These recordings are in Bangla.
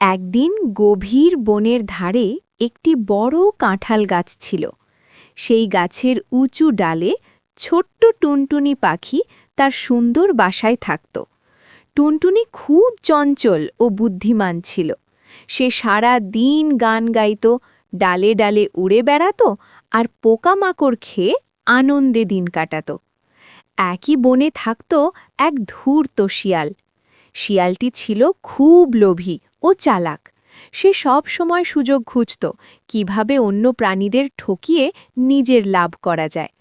একদিন গভীর বনের ধারে একটি বড় কাঁঠাল গাছ ছিল। সেই গাছের উঁচু ডালে ছোট্ট টুনটুনি পাখি তার সুন্দর বাসায় থাকত। টুনটুনি খুব চঞ্চল ও বুদ্ধিমান ছিল। সে সারা দিন গান গাইত, ডালে ডালে উড়ে বেড়াত আর পোকামাকড় খেয়ে আনন্দে দিন কাটাত। একই বনে থাকত এক ধূর্ত শিয়াল। শিয়ালটি ছিল খুব লোভী ও চালাক। সে সব সময় সুযোগ খুঁজত কীভাবে অন্য প্রাণীদের ঠকিয়ে নিজের লাভ করা যায়।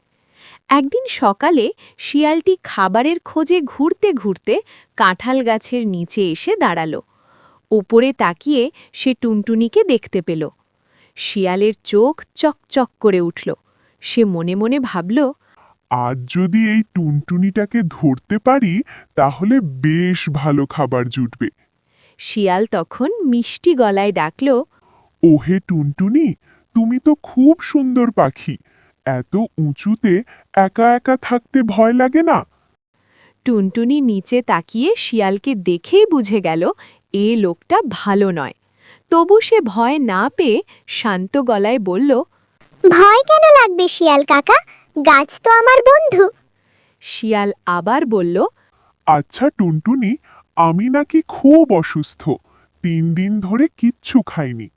একদিন সকালে শিয়ালটি খাবারের খোঁজে ঘুরতে ঘুরতে কাঁঠাল গাছের নিচে এসে দাঁড়াল। ওপরে তাকিয়ে সে টুনটুনিকে দেখতে পেল। শিয়ালের চোখ চকচক করে উঠল। সে মনে মনে ভাবল, আজ যদি এই টুনটুনিটাকে ধরতে পারি, তাহলে বেশ ভালো খাবার জুটবে। শিয়াল তখন মিষ্টি গলায় ডাকল ওহে টুনটুনি তুমি তো খুব সুন্দর পাখি। এত উঁচুতে একা একা থাকতে ভয় লাগে না? টুনটুনি নিচে তাকিয়ে শিয়ালকে দেখেই বুঝে গেল এ লোকটা ভালো নয়। তবু সে ভয় না পেয়ে শান্ত গলায় বলল ভয় কেন লাগবে শিয়াল কাকা? গাছ তো আমার বন্ধু। শিয়াল আবার বলল আচ্ছা টুনটুনি আমি নাকি খুব অসুস্থ। তিন দিন ধরে কিচ্ছু খাইনি।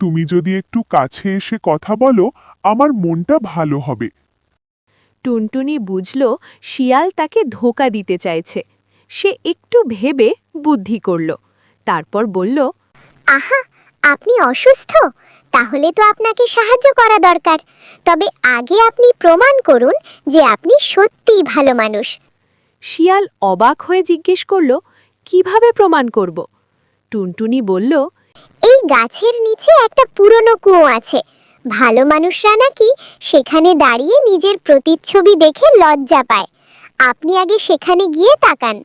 তুমি যদি একটু কাছে এসে কথা বলো আমার মনটা ভালো হবে। টুনটুনি বুঝল শিয়াল তাকে ধোকা দিতে চাইছে। সে একটু ভেবে বুদ্ধি করল। তারপর বলল আহা আপনি অসুস্থ? তাহলে তো আপনাকে সাহায্য করা দরকার। তবে আগে আপনি প্রমাণ করুন যে আপনি সত্যিই ভালো মানুষ। শিয়াল অবাক হয়ে জিজ্ঞেস করল কীভাবে প্রমাণ করব? টুনটুনি বলল এই গাছের নিচে একটা পুরনো কুয়ো আছে। ভালো মানুষরা নাকি সেখানে দাঁড়িয়ে নিজের প্রতিচ্ছবি দেখে লজ্জা পায়। আপনি আগে সেখানে গিয়ে তাকান।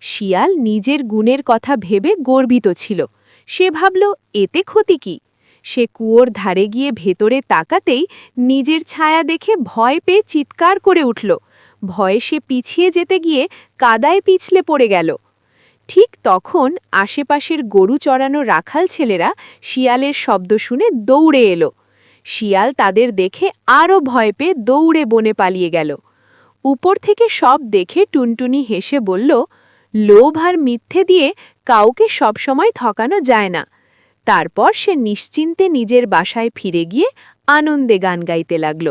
শিয়াল নিজের গুণের কথা ভেবে গর্বিত ছিল। সে ভাবল এতে ক্ষতি কি? সে কুয়োর ধারে গিয়ে ভেতরে তাকাতেই নিজের ছায়া দেখে ভয় পেয়ে চিৎকার করে উঠল। ভয়ে সে পিছিয়ে যেতে গিয়ে কাদায় পিছলে পড়ে গেল। ঠিক তখন আশেপাশের গরু চড়ানো রাখাল ছেলেরা শিয়ালের শব্দ শুনে দৌড়ে এলো। শিয়াল তাদের দেখে আরও ভয় পেয়ে দৌড়ে বনে পালিয়ে গেল। উপর থেকে সব দেখে টুনটুনি হেসে বলল, লোভ আর মিথ্যে দিয়ে কাউকে সবসময় ঠকানো যায় না। তারপর সে নিশ্চিন্তে নিজের বাসায় ফিরে গিয়ে আনন্দে গান গাইতে লাগল।